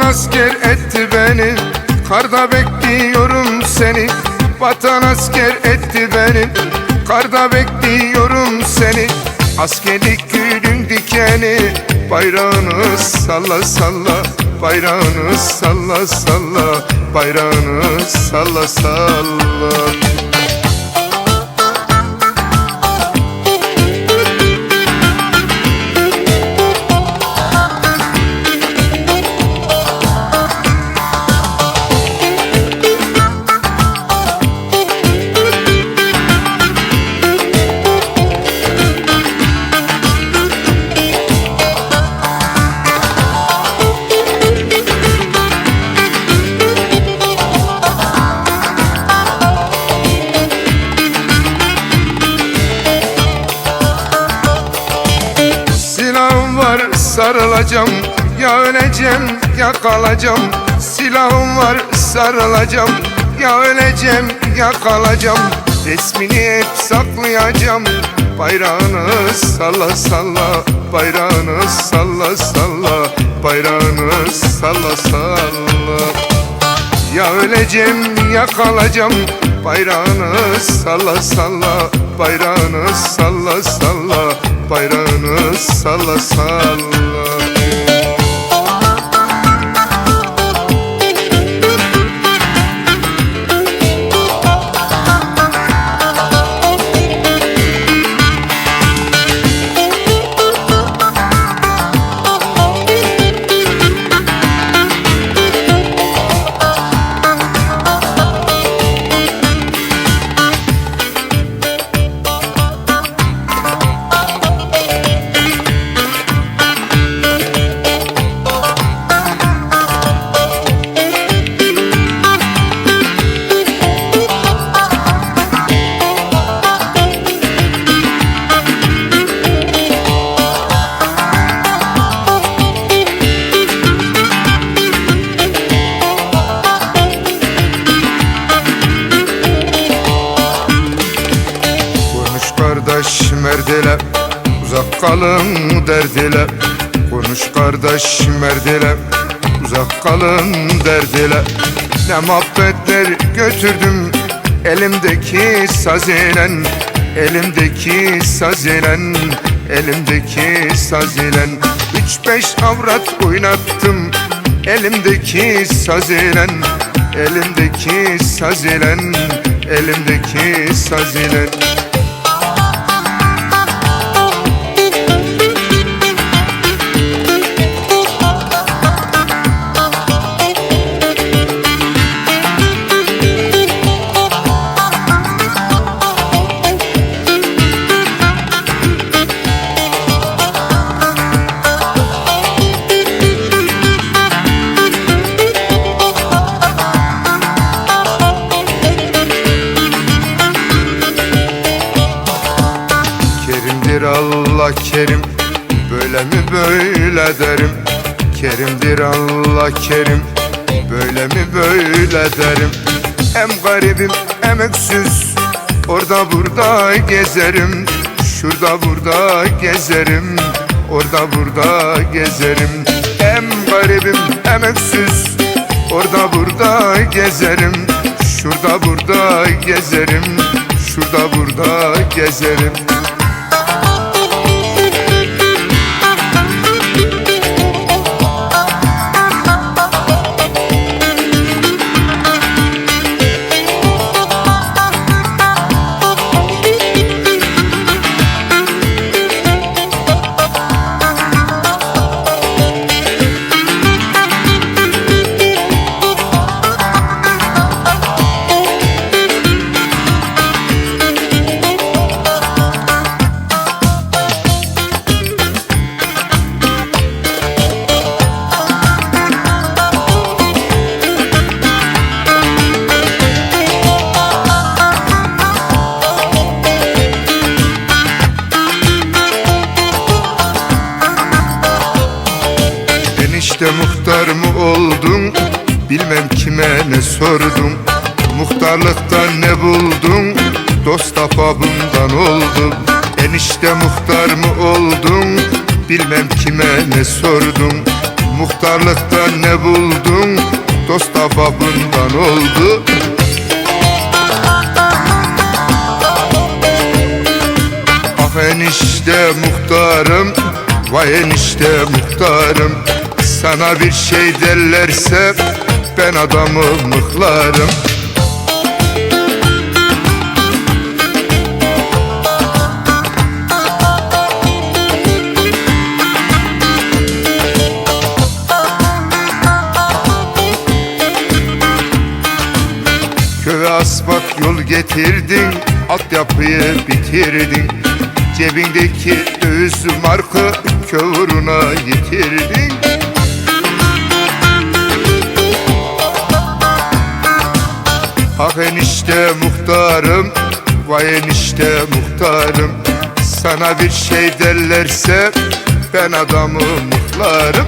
asker etti beni. Karda bekliyorum seni. Vatan asker etti beni. Karda bekliyorum seni. Askerlik gülün dikeni. Bayrağını salla salla. Bayrağını salla salla. Bayrağını salla salla sarılacağım Ya öleceğim ya kalacağım. Silahım var sarılacağım Ya öleceğim ya kalacağım. Resmini hep saklayacağım Bayrağını salla salla. Bayrağını salla salla Bayrağını salla salla. Ya öleceğim ya kalacağım Bayrağını salla salla. Bayrağını salla salla Bayrağını salla salla merdile Uzak kalın derdile Konuş kardeş merdile Uzak kalın derdile Ne muhabbetler götürdüm Elimdeki saz ile Elimdeki saz ile Elimdeki saz ile Üç beş avrat oynattım Elimdeki saz ile Elimdeki saz ile Elimdeki saz ile Allah kerim Böyle mi böyle derim? Kerimdir Allah kerim Böyle mi böyle derim? Hem garibim hem öksüz Orada burada gezerim. Şurada burada gezerim Orada burada gezerim. Hem garibim hem öksüz Orada burada gezerim. Şurada burada gezerim Şurada burada gezerim Bilmem kime ne sordum Muhtarlıktan ne buldun? Dost ahbabından oldum Enişte muhtar mı oldun? Bilmem kime ne sordum Muhtarlıktan ne buldun? Dost ahbabından oldu. Ah enişte muhtarım Vay enişte muhtarım. Sana bir şey derlerse Ben adamı mıhlarım. Köye asfalt yol getirdin Altyapıyı bitirdin. Cebindeki döviz markı Kıvrına yitirdin Ah enişte muhtarım Vay enişte muhtarım. Sana bir şey derlerse Ben adamı mıhlarım